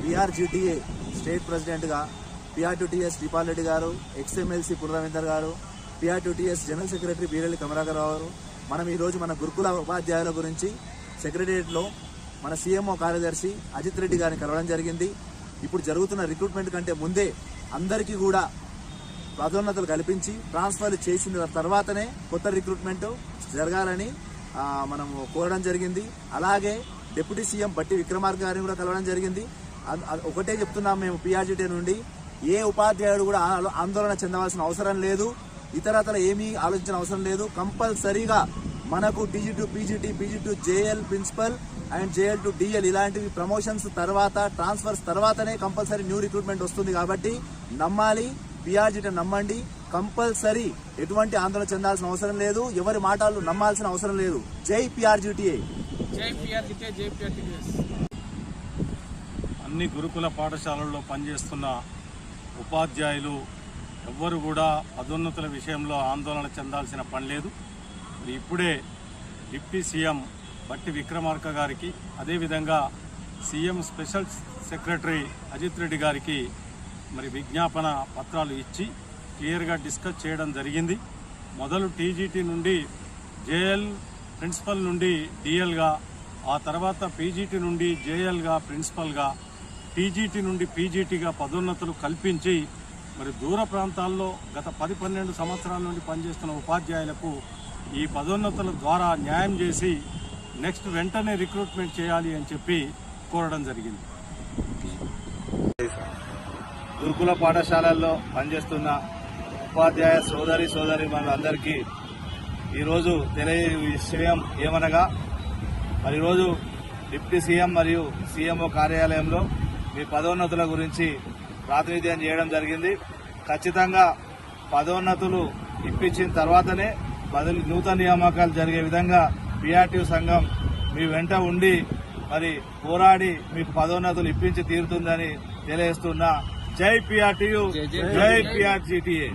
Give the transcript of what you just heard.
పిఆర్జిటిఏ state ప్రెసిడెంట్గా పిఆర్టీటీఎస్ దీపాల్ రెడ్డి గారు ex MLC పునరవీందర్ గారు PRTTS general secretary Beerelli Kamalakar గారు మనం ఈరోజు మన గురుకుల ఉపాధ్యాయుల గురించి సెక్రటరియట్లో మన సీఎంఓ కార్యదర్శి అజిత్ రెడ్డి గారిని కలవడం జరిగింది. ఇప్పుడు జరుగుతున్న రిక్రూట్మెంట్ కంటే ముందే అందరికీ కూడా పదోన్నతులు కల్పించి ట్రాన్స్ఫర్ చేసిన తర్వాతనే కొత్త రిక్రూట్మెంట్ జరగాలని మనము కోరడం జరిగింది. అలాగే డిప్యూటీ సీఎం బట్టి విక్రమార్క గారిని కూడా కలవడం జరిగింది. ఒకటే చెప్తున్నాం మేము పిఆర్జీటీ నుండి. ఏ ఉపాధ్యాయుడు కూడా ఆ- ఆందోళన చెందవలసిన అవసరం లేదు. ఇతరతర ఏమీ ఆలోచించిన అవసరం లేదు. కంపల్సరీగా మనకు TG to PGT PG to JL principal and JL to DL ఇలాంటివి ప్రమోషన్స్ తర్వాత ట్రాన్స్ఫర్స్ తర్వాతనే కంపల్సరీ న్యూ రిక్రూట్మెంట్ వస్తుంది కాబట్టి నమ్మాలి పిఆర్జీటీ నమ్మండి. కంపల్సరీ ఎటువంటి ఆందోళన చెందాల్సిన అవసరం లేదు. ఎవరి మాటలు నమ్మాల్సిన అవసరం లేదు. జై పిఆర్జీటీఏ జై పిఆర్జికే జై పిఆర్టీఎస్ అన్ని గురుకుల పాఠశాలల్లో పనిచేస్తున్న ఉపాధ్యాయులు ఎవ్వరు కూడా పదోన్నతుల విషయంలో ఆందోళన చెందాల్సిన పని లేదు. మరి ఇప్పుడే డిప్యూటీ సీఎం బట్టి విక్రమార్క గారికి అదేవిధంగా CM special secretary Ajith Reddy గారికి మరి విజ్ఞాపన పత్రాలు ఇచ్చి క్లియర్గా డిస్కస్ చేయడం జరిగింది. మొదలు టీజీటీ నుండి జేఎల్ ప్రిన్సిపల్ నుండి డిఎల్గా ఆ తర్వాత పీజీటీ నుండి జేఎల్గా ప్రిన్సిపల్గా టీజీటీ నుండి పీజీటీగా పదోన్నతులు కల్పించి మరి దూర ప్రాంతాల్లో గత పది పన్నెండు సంవత్సరాల నుండి పనిచేస్తున్న ఉపాధ్యాయులకు ఈ పదోన్నతుల ద్వారా న్యాయం చేసి నెక్స్ట్ వెంటనే రిక్రూట్మెంట్ చేయాలి అని చెప్పి కోరడం జరిగింది. గురుకుల పాఠశాలల్లో పనిచేస్తున్న ఉపాధ్యాయ సోదరి సోదరి మనందరికీ ఈరోజు తెలియ విషయం ఏమనగా మరి ఈరోజు డిప్యూటీ సీఎం మరియు సీఎంఓ కార్యాలయంలో మీ పదోన్నతుల గురించి ప్రాతినిధ్యం చేయడం జరిగింది. ఖచ్చితంగా పదోన్నతులు ఇప్పించిన తర్వాతనే బదిలీ నూతన నియామకాలు జరిగే విధంగా పిఆర్టీ సంఘం మీ వెంట ఉండి మరి పోరాడి మీకు పదోన్నతులు ఇప్పించి తీరుతుందని తెలియజేస్తున్నా. జై పిఆర్టీయు జై పిఆర్జీటీఏ.